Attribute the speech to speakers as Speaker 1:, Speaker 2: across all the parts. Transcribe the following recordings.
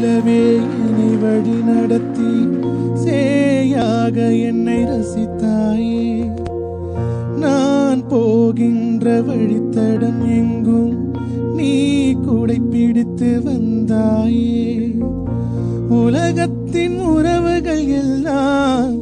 Speaker 1: போலவே என்னை வழி நடத்தி சேயாக என்னை ரசித்தாயே. நான் போகின்ற வழித்தடம் எங்கும் நீ கூடை பிடித்து வந்தாயே. உலகத்தின் உறவுகள் எல்லாம்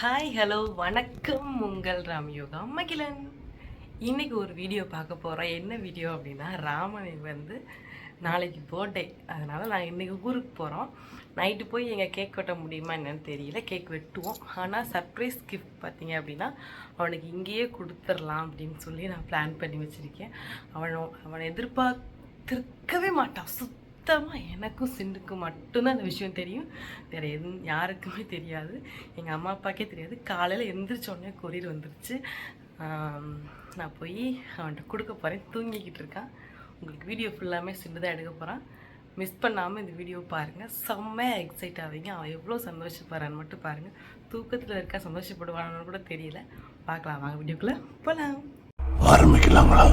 Speaker 2: ஹாய் ஹலோ வணக்கம் உங்கள் ராம் யோகா மகிழன் ஒரு வீடியோ பார்க்க போகிறோம் என்ன வீடியோ அப்படின்னா ராமனை வந்து நாளைக்கு பர்த்டே அதனால் நாங்கள் இன்றைக்கி ஊருக்கு போகிறோம் நைட்டு போய் எங்கள் கேக் வெட்ட முடியுமா என்னென்னு தெரியல. கேக் வெட்டுவோம். ஆனால் சர்ப்ரைஸ் கிஃப்ட் பார்த்தீங்க அப்படின்னா அவனுக்கு இங்கேயே கொடுத்துர்லாம் அப்படின்னு சொல்லி நான் பிளான் பண்ணி வச்சுருக்கேன். அவன் அவனை எதிர்பார்த்திருக்கவே மாட்டான். சுத்தமாக எனக்கும் சிண்டுக்கும் மட்டும்தான் அந்த விஷயம் தெரியும். வேறு எதுவும் யாருக்குமே தெரியாது. எங்கள் அம்மா அப்பாக்கே தெரியாது. காலையில் எந்திரிச்ச கொரியர் வந்துருச்சு. நான் போய் அவன்கிட்ட கொடுக்க போகிறேன் தூங்கிக்கிட்டு இருக்கான். உங்களுக்கு வீடியோ ஃபுல்லாமே சிண்டு தான் எடுக்க போகிறான் மிஸ் பண்ணாமல் இந்த வீடியோ பாருங்கள் செம்மையாக எக்ஸைட் ஆவீங்க. அவன் எவ்வளோ சந்தோஷப்படுறான்னு மட்டும் பாருங்கள் தூக்கத்தில் இருக்கா சந்தோஷப்படுவானான்னு கூட தெரியல. பார்க்கலாம். வாங்க வீடியோக்குள்ளே போகலாம்
Speaker 1: ஆரம்பிக்கலாங்களா?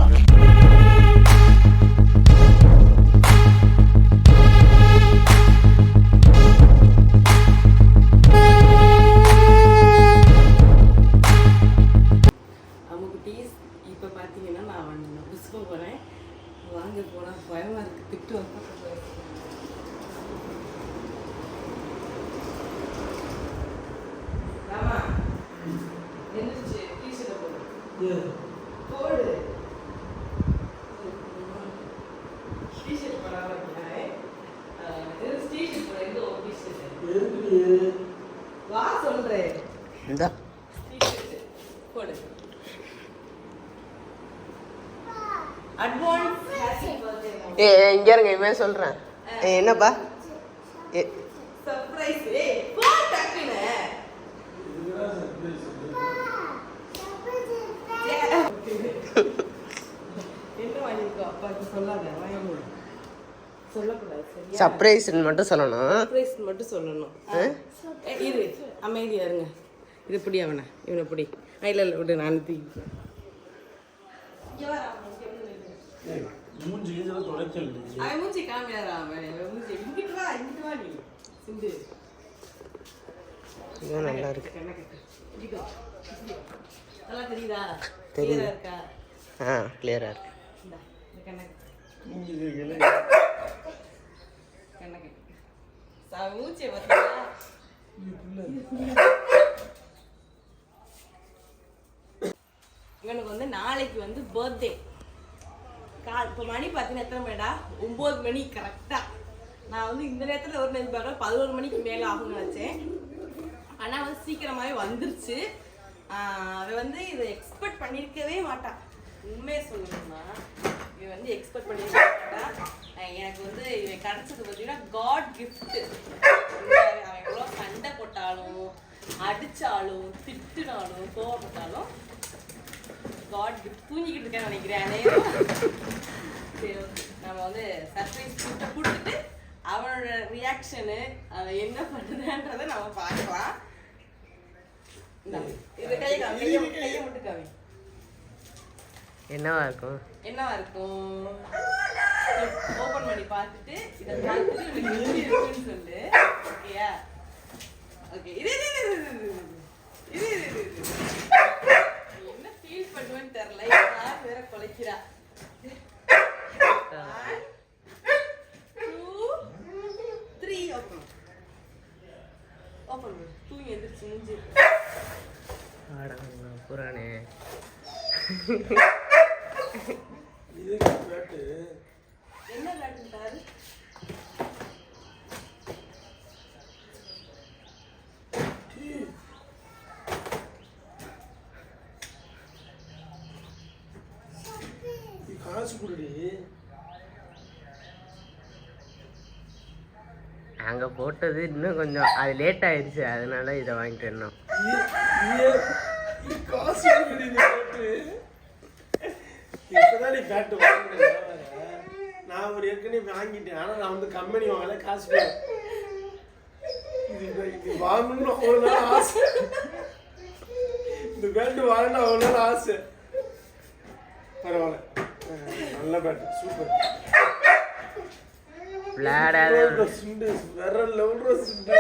Speaker 2: வா சொல்றேன்
Speaker 3: இந்தா.
Speaker 2: போடு. அட்வான்ஸ் ஹாப்பி பர்த்டே
Speaker 3: ஏ இங்க இருங்க இவன் சொல்றேன். ஏ, என்னப்பா?
Speaker 2: சர்ப்ரைஸ் ஏய் போ டக்குனு என்ன வாங்கிருக்கோ அப்பாக்கு சொல்லாத வாங்க மூடு. சொல்லக்கூடாது சரியா?
Speaker 3: சர்ப்ரைஸ்னு மட்டும் சொல்லணும்.
Speaker 2: சர்ப்ரைஸ் மட்டும் சொல்லணும். இரு அமைதியா இருங்க. இது பிடி அவனை. இவனை பிடி. இல்ல இல்ல விடு நான் வந்து நில்லு. அவன் மூஞ்சி காமியாரா அவன்? அவன் மூஞ்சி. இங்கிட்டு வா இங்கிட்டு வா நீ. சிந்து.
Speaker 3: இதுவும் நல்லா இருக்கு.
Speaker 2: நல்லா தெரியுதா?
Speaker 3: தெரியுது.
Speaker 2: இருக்கா?
Speaker 3: ஆ கிளியரா இருக்கு.
Speaker 2: இந்தா, இந்த கண்ணை கட்டு. கண்ணை கட்டு. சா- மூச்சியை பார்த்தியா? இவனுக்கு வந்து நாளைக்கு வந்து பர்த்டே கா இப்போ மணி பார்த்தீங்கன்னா எத்தனை மணிடா? ஒம்பது மணி கரெக்டாக நான் வந்து இந்த நேரத்தில் ஒரு நேரம் பார்க்குறேன் பதினோரு மணிக்கு மேலே ஆகும்னு நினச்சேன். ஆனால் வந்து சீக்கிரமாகவே வந்துருச்சு. அவன் வந்து இதை எக்ஸ்பெக்ட் பண்ணியிருக்கவே மாட்டான் உண்மையை சொல்லணும்னா இவன் வந்து எக்ஸ்பெக்ட் பண்ணியிருக்க எனக்கு வந்து இவன் கிடச்சது பார்த்தீங்கன்னா காட் கிஃப்ட் அவன் எவ்வளோ சண்டை போட்டாலும் அடித்தாலும் திட்டுனாலும் கோவப்பட்டாலும் காட் கிஃப்ட் தூங்கிக்கிட்டு இருக்கேன்னு நினைக்கிறேன். சரி நம்ம வந்து சர்ப்ரைஸ் கிஃப்ட்டை கொடுத்துட்டு அவனோட ரியாக்ஷனு அதை என்ன பண்ணுறன்றதை நம்ம பார்க்கலாம். இந்த இது கையை கையை மட்டும் கவி
Speaker 3: என்னவா இருக்கும்?
Speaker 2: என்னவா இருக்கும்? ஓபன் பண்ணி பார்த்துட்டு இதை பார்த்துட்டு சொல்லு. ஓகேயா
Speaker 4: காசு கொடுடி.
Speaker 3: அங்க போட்டது இன்னும் கொஞ்சம் அது லேட் ஆயிடுச்சு அதனால இதை வாங்கிட்டு இருந்தோம்
Speaker 4: காசு இப்பதான் நீ பேட்டு நான் ஒரு ஏற்கனவே வாங்கிட்டேன் ஆனா நான் வந்து கம்பெனி வாங்கல காசு இது வாங்கணும்னு அவ்வளோ நாள் ஆசை. இந்த பேட்டு வாங்கணும் அவ்வளோ நாள் ஆசை. பரவாயில்ல. நல்ல பேட்டு சூப்பர்
Speaker 3: விளையாடாத
Speaker 4: சுண்டு வேற லெவல் சுண்டு.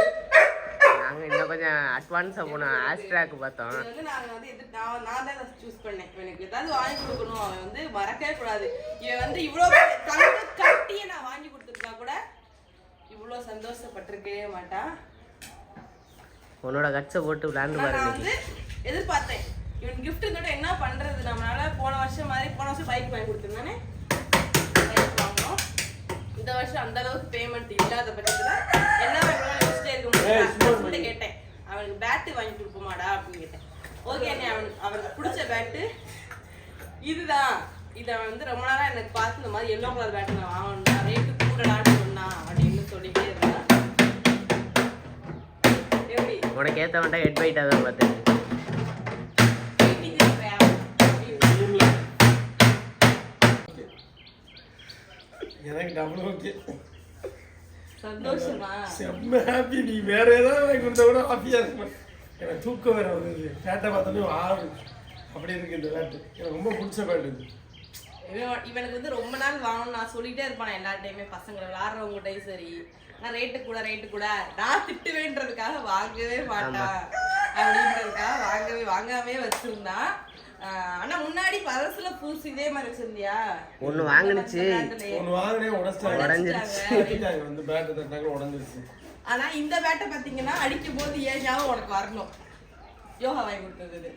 Speaker 3: நாங்க இன்னும் கொஞ்சம் அட்வான்ஸா போனோம். ஆஸ்ட்ராக் பார்த்தோம்.
Speaker 2: வந்து நாங்க வந்து எது நான் நான் தான் சூஸ் பண்ணேன். இவனுக்கு ஏதாவது வாங்கி கொடுக்கணும். அவன் வந்து மறக்கவே கூடாது. இவன் வந்து இவ்வளோ தங்க கட்டியை நான் வாங்கி கொடுத்துருந்தா கூட இவ்வளோ சந்தோஷப்பட்டிருக்கவே மாட்டான்.
Speaker 3: உன்னோட கட்சை போட்டு விளையாண்டு
Speaker 2: ஆனா
Speaker 3: பாரு
Speaker 2: நான்
Speaker 3: இன்னைக்கு.
Speaker 2: வந்து எதிர்பார்த்தேன். இவன் gift இருந்தோட என்ன பண்றது? நம்மளால போன வருஷம் மாதிரி போன வருஷம் பைக் வாங்கி கொடுத்துருந்தானே? பைக் வாங்கினோம். இந்த வருஷம் அந்த அளவுக்கு பேமெண்ட் இல்லாத பட்சத்துல என்ன யோசிச்சிட்டே கேட்டேன். அவனுக்கு பேட்டு வாங்கி கொடுப்போமாடா அப்படின்னு கேட்டேன். ஓகே நீ அவன் அவனுக்கு பிடிச்ச பேட்டு இதுதான். இதை அவன் வந்து ரொம்ப நாளா எனக்கு பார்த்து இந்த மாதிரி எல்லோ கலர் பேட்டு நான் வாங்கணும் ரேட்டு கூடலான்னு சொன்னான் அப்படின்னு சொல்லிட்டே இருந்தான்.
Speaker 3: உனக்கு ஏத்த மாட்டா ஹெட் வெயிட்டா தான் பார்த்தேன்.
Speaker 4: எனக்கு டபுள் ஓகே
Speaker 2: சந்தோஷமா?
Speaker 4: செம்ம ஹாப்பி நீ. வேற ஏதாவது வாங்கி கொடுத்தா கூட ஹாப்பியா இருக்கும் எனக்கு தூக்கம் வேற வருது. பேட்டை பார்த்தோன்னே ஆறு அப்படி இருக்கு இந்த பேட்டு எனக்கு ரொம்ப பிடிச்ச பேட்டு இது.
Speaker 2: இவன் இவனுக்கு வந்து ரொம்ப நாள் வாங்கணும் நான் சொல்லிட்டே இருப்பான் எல்லா டைமே பசங்களை விளாடுறவங்ககிட்டயும் சரி. நான் ரேட்டு கூட ரேட்டு கூட. நான் திட்டுவேன்றதுக்காக வாங்கவே மாட்டான். அப்படின்றதுக்காக வாங்கவே வாங்காமே வச்சிருந்தான். ஆனா முன்னாடி பழசுல புதுசு இதே மாதிரி வச்சிருந்தியா?
Speaker 3: ஒண்ணு வாங்குனுச்சு.
Speaker 4: ஒன்று வாங்கினே உடச்சிட்டாங்க.
Speaker 3: உடஞ்சிருச்சு.
Speaker 4: உடச்சிட்டாங்க வந்து பேட்டு தட்டாங்க உடஞ்சிருச்சு.
Speaker 2: ஆனா இந்த பேட்டை பாத்தீங்கன்னா அடிக்கும் போது ஏன் ஞாபகம் உனக்கு வரணும்? யோகா வாங்கி கொடுத்தது.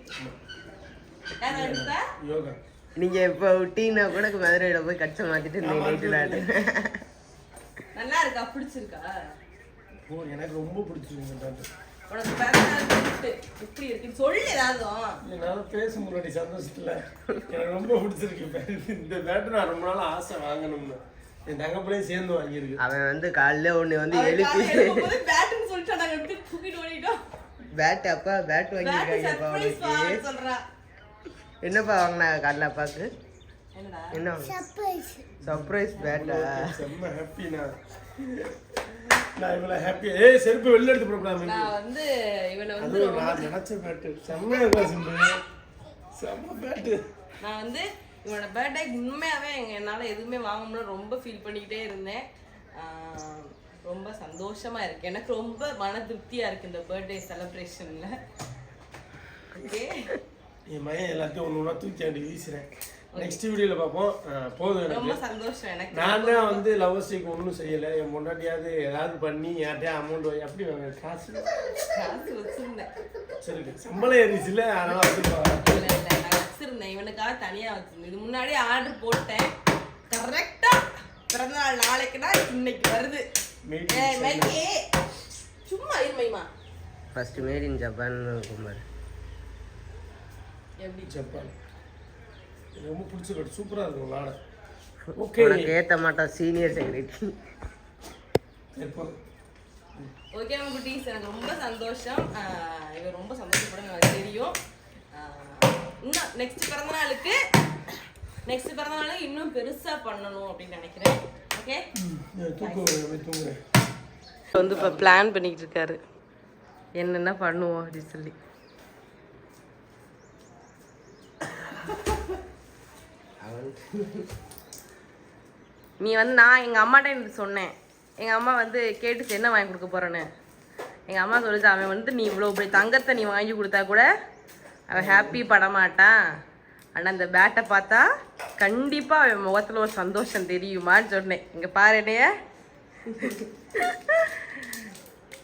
Speaker 4: யோகா.
Speaker 3: நீங்க இப்ப விட்டீங்கன்னா கூட மதுரையில போய் கட்சை மாத்திட்டு நைட்டு விளையாடு.
Speaker 2: நல்லா இருக்கா? பிடிச்சிருக்கா?
Speaker 4: ஓ எனக்கு ரொம்ப பிடிச்சிருக்கு
Speaker 2: உனக்கு பிறந்தநாள் எப்படி இருக்குன்னு சொல்லு ஏதாவதும்
Speaker 4: என்னால் பேச முன்னாடி சந்தோஷத்துல. எனக்கு ரொம்ப பிடிச்சிருக்கு இந்த பேட்டு நான் ரொம்ப நாள் ஆசை வாங்கணும்னு. என் தங்கப்பிள்ளையும் சேர்ந்து வாங்கியிருக்கு.
Speaker 3: அவன் வந்து காலைல ஒண்ணு வந்து எழுப்பி
Speaker 2: பேட்டுன்னு சொல்லிட்டு நாங்க எடுத்து தூக்கிட்டு ஓடிட்டோம்.
Speaker 3: பேட் அப்பா பேட் வாங்கியிருக்காங்கப்பா
Speaker 2: சர்ப்ரைஸ்
Speaker 3: அவனுக்கு என்னப்பா வாங்கினாங்க காலைல
Speaker 2: என்னடா?
Speaker 3: என்ன சர்ப்ரைஸ் பேட்டா
Speaker 4: செம்ம ஹாப்பி நான் நான் இவ்வளோ ஹாப்பி ஏய் செருப்பு வெளில எடுத்து போடக்கூடாது
Speaker 2: நான் வந்து இவனை வந்து
Speaker 4: அதுவும் நான் நினைச்ச பேட்டு. செம்மையா இருக்கா சிம்பு? செம்ம பேட்டு.
Speaker 2: நான் வந்து இவனோட என்னால எதுவுமே வாங்க முடியல. ரொம்ப ஃபீல் பண்ணிக்கிட்டே இருந்தேன். ரொம்ப சந்தோஷமா இருக்கு. எனக்கு ரொம்ப மன திருப்தியா இருக்கு இந்த பர்த்டே செலிப்ரேஷன்ல ஓகே
Speaker 4: என் மகன் எல்லாத்தையும் ஒன்று ஒன்றா தூக்கி ஆண்டி வீசுறேன். நெக்ஸ்ட் வீடியோவில் பார்ப்போம். போதும்
Speaker 2: ரொம்ப
Speaker 4: எனக்கு
Speaker 2: சந்தோஷம் எனக்கு.
Speaker 4: நான் தான் வந்து லவ் ஸ்டிக் ஒன்றும் செய்யலை. என் முன்னாடியாவது ஏதாவது பண்ணி யார்ட்டையா அமௌண்ட் வாங்கி அப்படி காசு?
Speaker 2: காசு வச்சிருந்தேன்.
Speaker 4: சரி சம்பளம் ஏறிச்சுல அதனால வந்து
Speaker 2: இல்ல இல்ல நான் வச்சிருந்தேன். இவனுக்காக தனியா வச்சிருந்தேன். இது முன்னாடி ஆர்டர் போட்டேன். கரெக்டா பிறந்த நாள் நாளைக்குனா இன்னைக்கு வருது. சும்மா இருமைமா
Speaker 3: first made in Japan Kumar
Speaker 2: எப்படி?
Speaker 4: ஜப்பான் எனக்கு ரொம்ப பிடிச்ச பேட்டு சூப்பராக இருக்கும் விளாட ஓகே.
Speaker 3: உனக்கு ஏத்த மாட்டான் சீனியர் செக்ரட்டரி
Speaker 2: ஓகே குட்டீஸ் எனக்கு ரொம்ப சந்தோஷம். இவர் ரொம்ப சந்தோஷப்படும் எனக்கு தெரியும். இன்னும் நெக்ஸ்ட் பிறந்த நாளுக்கு நெக்ஸ்ட் பிறந்த நாளுக்கு இன்னும் பெருசா பண்ணணும் அப்படின்னு நினைக்கிறேன். ஓகே? வந்து இப்போ பிளான் பண்ணிக்கிட்டு இருக்காரு. என்னென்ன பண்ணுவோம் அப்படின்னு சொல்லி. நீ வந்து நான் எங்கள் அம்மாட்ட எனக்கு சொன்னேன். எங்கள் அம்மா வந்து கேட்டுச்சு என்ன வாங்கி கொடுக்க போகிறேன்னு எங்கள் அம்மா சொல்லுச்சு அவன் வந்து நீ இவ்வளோ இப்படி தங்கத்தை நீ வாங்கி கொடுத்தா கூட அவன் ஹாப்பி படமாட்டான். ஆனால் அந்த பேட்டை பார்த்தா கண்டிப்பாக அவன் முகத்தில் ஒரு சந்தோஷம் தெரியுமான்னு சொன்னேன். இங்கே பாரு என்னைய.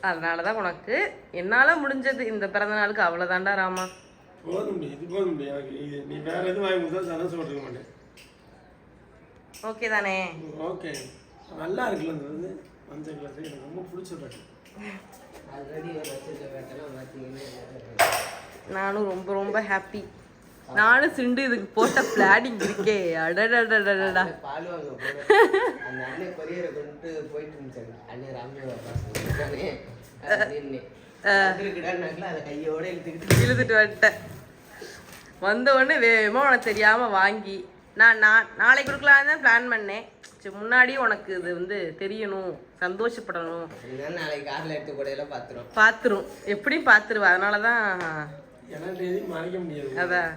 Speaker 2: அதனால தான் உனக்கு என்னால் முடிஞ்சது இந்த பிறந்த நாளுக்கு அவ்வளோதான்டா ராமா.
Speaker 4: போதும் இது போதும் நீ வேற எதுவும் வாங்கி கொடுத்தா சந்தோஷப்பட்டுக்க மாட்டேன்.
Speaker 2: ஓகே தானே?
Speaker 4: ஓகே நல்லா இருக்குல்ல இந்த இது? மஞ்சள் கிளாஸ் எனக்கு ரொம்ப பிடிச்ச பாட்டு
Speaker 2: நானும் ரொம்ப ரொம்ப ஹாப்பி நானும் சிண்டு இதுக்கு போட்ட பிளானிங் இருக்கே. அடடடடடடா இழுத்துட்டு வந்துட்டேன். வந்த உடனே வேகமா உனக்கு தெரியாம வாங்கி நான் நான் நாளைக்கு கொடுக்கலான்னு தான் பிளான் பண்ணேன். சரி முன்னாடியே உனக்கு இது வந்து தெரியணும் சந்தோஷப்படணும்.
Speaker 3: நாளைக்கு காரில் எடுத்து கூடையில பார்த்துரும்.
Speaker 2: பார்த்துரும். எப்படியும் பார்த்துருவா. அதனால தான் அதான்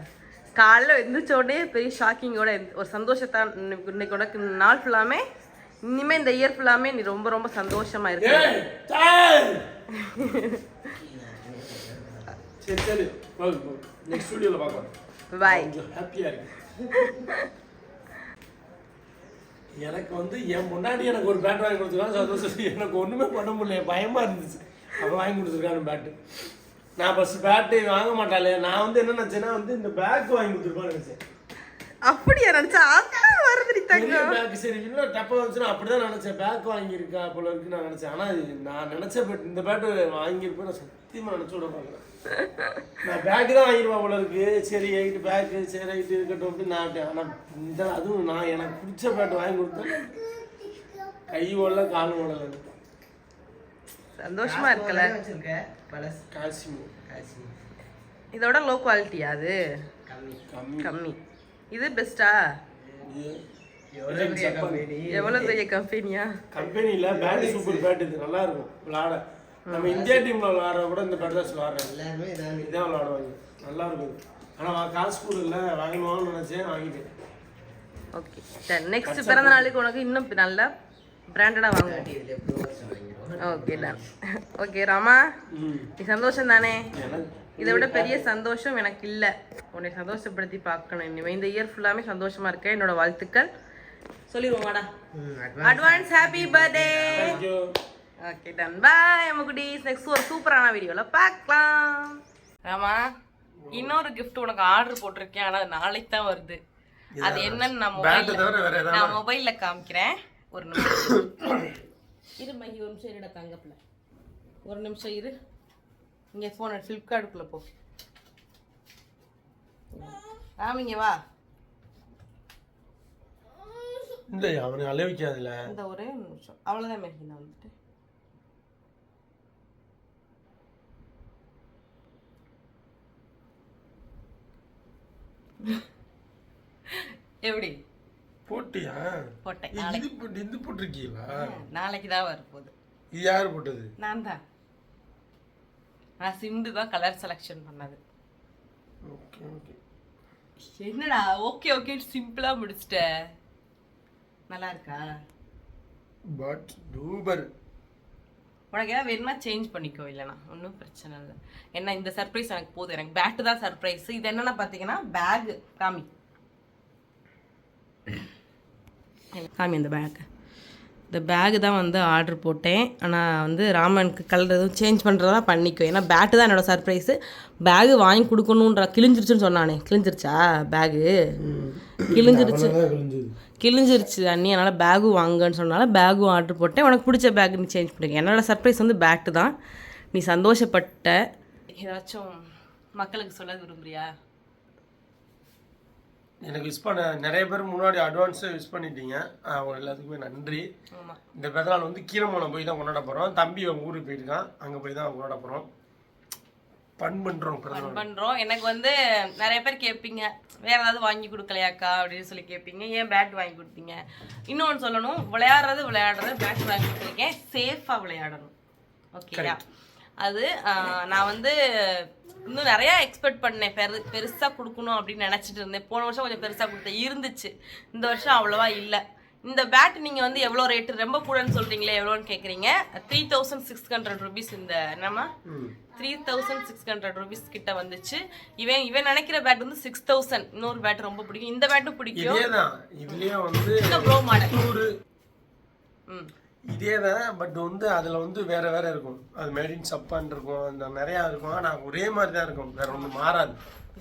Speaker 2: காலைல எந்திரிச்ச உடனே பெரிய ஷாக்கிங்கோட ஒரு சந்தோஷத்தான் இன்னைக்கு இன்னைக்கு உனக்கு நாள் ஃபுல்லாமே இனிமே இந்த இயர் ஃபுல்லாமே நீ ரொம்ப ரொம்ப சந்தோஷமா இருக்க. பாய்
Speaker 4: ஹாப்பியாக இருக்கு எனக்கு வந்து என் முன்னாடி எனக்கு ஒரு பேட் வாங்கி கொடுத்துருக்கான் சந்தோஷம் எனக்கு ஒன்றுமே பண்ண முடியல. பயமாக இருந்துச்சு. அவன் வாங்கி கொடுத்துருக்கான பேட்டு நான் ஃபஸ்ட் பேட்டு வாங்க மாட்டாளே. நான் வந்து என்ன நினச்சேன்னா வந்து இந்த பேக் வாங்கி கொடுத்துருப்பான்னு நினச்சேன்.
Speaker 2: அப்படியா நினைச்சா? அதான் வருதுடி
Speaker 4: பெரிய
Speaker 2: தங்கம்.
Speaker 4: பேக் சரி இன்னும் டப்பா வந்துச்சுன்னா அப்படிதான் நினைச்சேன். பேக் வாங்கியிருக்கா போல இருக்கு நான் நினைச்சேன். ஆனா இது நான் நினைச்ச பேட் இந்த பேட்டு வாங்கியிருப்பேன் நான் சத்தியமா நினைச்சு விட பார்க்கல. நான் பேக் தான் வாங்கிருப்பா போல இருக்கு. சரி ரைட்டு பேக்கு சரி ரைட்டு இருக்கட்டும் அப்படின்னு நான் விட்டேன். ஆனா இந்த அதுவும் நான் எனக்கு பிடிச்ச பேட் வாங்கி கொடுத்தேன். கை ஓடல கால் ஓடல.
Speaker 2: சந்தோஷமா இருக்கல.
Speaker 4: காசிமோ.
Speaker 3: காசு
Speaker 2: இதோட லோ குவாலிட்டியா அது?
Speaker 3: கம்மி.
Speaker 4: கம்மி.
Speaker 2: கம்மி. இது பெஸ்டா
Speaker 3: எவ்வளோ பெரிய
Speaker 2: கம்பெனியா
Speaker 4: கம்பெனியில் பேட் சூப்பர் பேட் இது. நல்லா இருக்கும். விளாட. நம்ம இந்தியா டீம்ல விளாட்ற கூட இந்த பேட் தான் விளாட்றேன்
Speaker 3: எல்லாருமே இதான்
Speaker 4: இதான் விளாடுவாங்க நல்லா இருக்கும். ஆனால் காசு கொடுக்கல. வாங்கணும்னு நினச்சேன் வாங்கிட்டேன்.
Speaker 2: ஓகே சரி நெக்ஸ்ட் பிறந்த நாளுக்கு உனக்கு இன்னும் நல்ல பிராண்டடா வாங்குவோம். Okay done okay Rama. நீ சந்தோஷம் தானே? இதை விட பெரிய சந்தோஷம் எனக்கு இல்லை. உன்னை சந்தோஷப்படுத்தி பார்க்கணும். இனிமே இந்த இயர் ஃபுல்லாமே சந்தோஷமா இருக்க என்னோட வாழ்த்துக்கள். சொல்லிடுவோம் advance happy birthday okay done bye முகுடீஸ் next ஒரு சூப்பரான வீடியோவில் பார்க்கலாம் ஆமா இன்னொரு கிஃப்ட் உனக்கு ஆர்டர் போட்டிருக்கேன் ஆனால் அது நாளைக்கு தான் வருது. அது என்னன்னு நான்
Speaker 4: ஏதாவது?
Speaker 2: நான் மொபைலில் காமிக்கிறேன். ஒரு நிமிஷம். இரு மகி ஒரு நிமிஷம் இருடா தங்கப்பில். ஒரு நிமிஷம் இரு. இங்கே ஃபோன் ஃப்ளிப்கார்ட்டுக்குள்ளே போ. ஆமிங்க வா.
Speaker 4: இந்த அவனை அழவிக்காதுல
Speaker 2: இந்த ஒரே ஒரு நிமிஷம். அவ்வளோதான் மகி நான் வந்துட்டு. எப்படி?
Speaker 4: போட்டியா?
Speaker 2: போட்டேன்.
Speaker 4: இது போட்டு இது போட்டிருக்கீங்களா?
Speaker 2: நாளைக்கு தான் வரப்போகுது.
Speaker 4: இது யார் போட்டது?
Speaker 2: நான் தான். நான் சிந்து தான் கலர் செலெக்ஷன் பண்ணது.
Speaker 4: Okay okay.
Speaker 2: என்னடா? ஓகே ஓகே சிம்பிளா முடிச்சிட்ட. நல்லா இருக்கா?
Speaker 4: பட் டூபர்
Speaker 2: உனக்கு ஏதாவது வேணுமா சேஞ்ச் பண்ணிக்கோ இல்லைனா ஒன்றும் பிரச்சனை இல்லை. என்ன இந்த சர்ப்ரைஸ் எனக்கு போதும். எனக்கு பேட்டு தான் சர்ப்ரைஸ் இது என்னென்ன பார்த்தீங்கன்னா பேகு காமி காமி அந்த பேக் இந்த பேக் தான் வந்து ஆர்டர் போட்டேன். ஆனால் வந்து ராமனுக்கு கலர் எதுவும் சேஞ்ச் பண்ணுறதா பண்ணிக்கோ ஏன்னா பேட்டு தான் என்னோட சர்ப்ரைஸு பேகு வாங்கி கொடுக்கணுன்ற கிழிஞ்சிருச்சுன்னு சொன்னானே. கிழிஞ்சிருச்சா பேகு கிழிஞ்சிருச்சு. கிழிஞ்சிருச்சு அண்ணி. அதனால் பேகும் வாங்கன்னு சொன்னால பேகும் ஆர்டர் போட்டேன். உனக்கு பிடிச்ச பேக் நீ சேஞ்ச் பண்ணிக்க. என்னோட சர்ப்ரைஸ் வந்து பேட்டு தான். நீ சந்தோஷப்பட்ட ஏதாச்சும் மக்களுக்கு சொல்ல விரும்புறியா?
Speaker 4: எனக்கு விஷ் பண்ண நிறைய பேர் முன்னாடி அட்வான்ஸாக விஷ் பண்ணிட்டீங்க. அவங்க எல்லாத்துக்குமே நன்றி. இந்த பிறந்தநாள் வந்து கீரமோனம் போய் தான் கொண்டாட போகிறோம் தம்பி அவங்க ஊருக்கு போயிருக்கான். அங்கே போய் தான் கொண்டாட போகிறோம் பண் பண்ணுறோம் பிறந்தநாள்
Speaker 2: பண்ணுறோம் எனக்கு வந்து நிறைய பேர் கேட்பீங்க வேற ஏதாவது வாங்கி கொடுக்கலையாக்கா? அப்படின்னு சொல்லி கேட்பீங்க. ஏன் பேட் வாங்கி கொடுத்தீங்க? இன்னொன்று சொல்லணும் விளையாடுறது விளையாடுறது பேட் வாங்கி கொடுத்துருக்கேன் சேஃபாக விளையாடணும். ஓகேயா அது நான் வந்து இன்னும் நிறையா எக்ஸ்பெக்ட் பண்ணேன். பெரு பெருசாக கொடுக்கணும் அப்படின்னு நினச்சிட்டு இருந்தேன். போன வருஷம் கொஞ்சம் பெருசாக கொடுத்தேன். இருந்துச்சு. இந்த வருஷம் அவ்வளோவா இல்லை. இந்த பேட் நீங்கள் வந்து எவ்வளோ ரேட்டு ரொம்ப கூடன்னு சொல்கிறீங்களே எவ்வளோன்னு கேட்குறீங்க three thousand six hundred rupees இந்த என்னம்மா? Three thousand six hundred rupees கிட்ட வந்துச்சு. இவன் இவன் நினைக்கிற பேட் வந்து சிக்ஸ் தௌசண்ட் இன்னொரு பேட் ரொம்ப பிடிக்கும். இந்த பேட்டும் பிடிக்கும். ப்ரோ மாடல் ம்.
Speaker 4: இதே தான் பட் வந்து அதில் வந்து வேற வேற இருக்கும். அது மேட் இன் சப்பான் இருக்கும். அந்த நிறையா இருக்கும். ஆனால் ஒரே மாதிரி தான் இருக்கும். வேற ஒன்றும் மாறாது.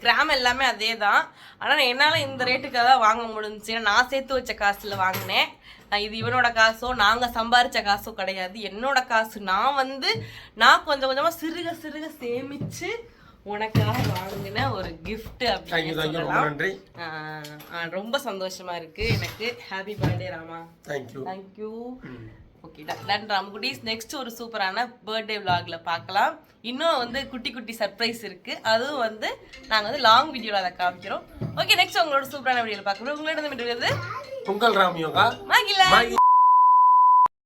Speaker 2: கிராம் எல்லாமே அதே தான் ஆனால் என்னால் இந்த ரேட்டுக்காக தான் வாங்க முடிஞ்சுச்சு. ஏன்னா நான் சேர்த்து வச்ச காசில் வாங்கினேன். இது இவனோட காசோ நாங்கள் சம்பாரிச்ச காசோ கிடையாது. என்னோட காசு. நான் வந்து நான் கொஞ்சம் கொஞ்சமாக சிறுக சிறுக சேமிச்சு உனக்காக வாங்கின ஒரு
Speaker 4: தேங்க்யூ
Speaker 2: அப்படின்னு
Speaker 4: ரொம்ப
Speaker 2: சந்தோஷமா இருக்கு. எனக்கு happy birthday Rama.
Speaker 4: Thank you
Speaker 2: thank you okay done ராமகுட்டீஸ் next ஒரு சூப்பரான பர்த்டே vlogல பார்க்கலாம். இன்னும் வந்து குட்டி குட்டி சர்ப்ரைஸ் இருக்கு. அதுவும் வந்து நாங்கள் வந்து லாங் வீடியோவில் அதை காமிக்கிறோம். ஓகே நெக்ஸ்ட் உங்களோட சூப்பரான வீடியோவில் பார்க்குறோம் உங்களிடம் விடுவது
Speaker 4: பொங்கல் ராம் யோகா